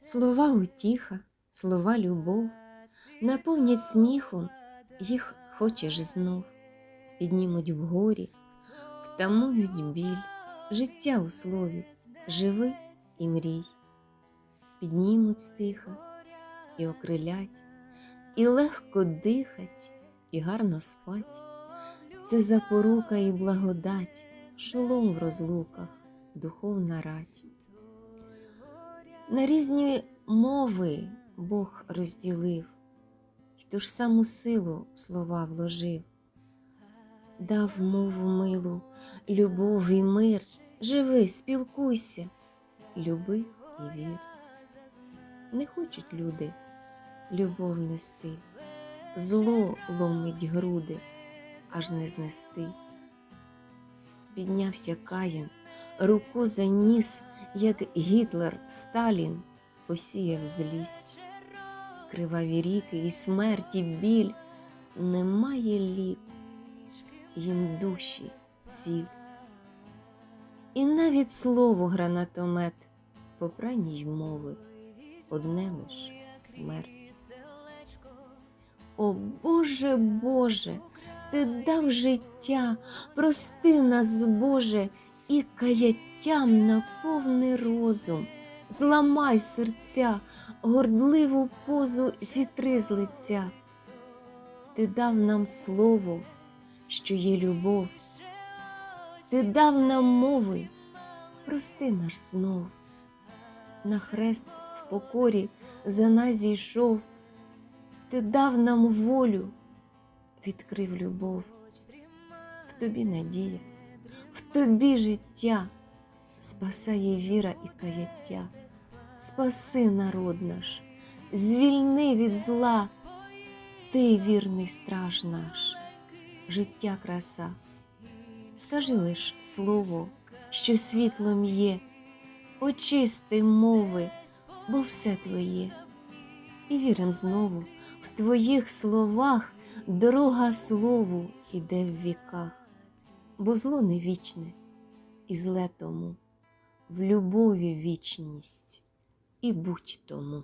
Слова утіха, слова любов, наповнять сміхом, їх хочеш знов, піднімуть вгорі, втамують біль, життя у слові, живи і мрій, піднімуть стиха і окрилять, і легко дихать, і гарно спать. Це запорука і благодать, шолом в розлуках, духовна рать. На різні мови Бог розділив, і ту ж саму силу в слова вложив, дав мову милу, любов і мир, живи, спілкуйся, люби і вір. Не хочуть люди любов нести, зло ломить груди, аж не знести. Піднявся Каїн, руку заніс, як Гітлер, Сталін посіяв злість. Криваві ріки і смерті біль немає ліку, їм душі ціль. І навіть слово гранатомет попраній мови одне лиш смерть. О Боже, Боже, ти дав життя, прости нас, Боже, і каяттям наповни розум, зламай серця, гордливу позу зітри з лиця. Ти дав нам слово, що є любов, ти дав нам мови, прости наш знов. На хрест в покорі за нас зійшов, ти дав нам волю, відкрив любов. В тобі надія, в тобі життя, спасає віра і каяття. Спаси народ наш, звільни від зла, ти вірний страж наш, життя краса. Скажи лиш слово, що світлом є, очисти мови, бо все твоє. І вірим знову в твоїх словах дорога слову іде в віках, бо зло не вічне, і зле тому, в любові вічність, і будь тому.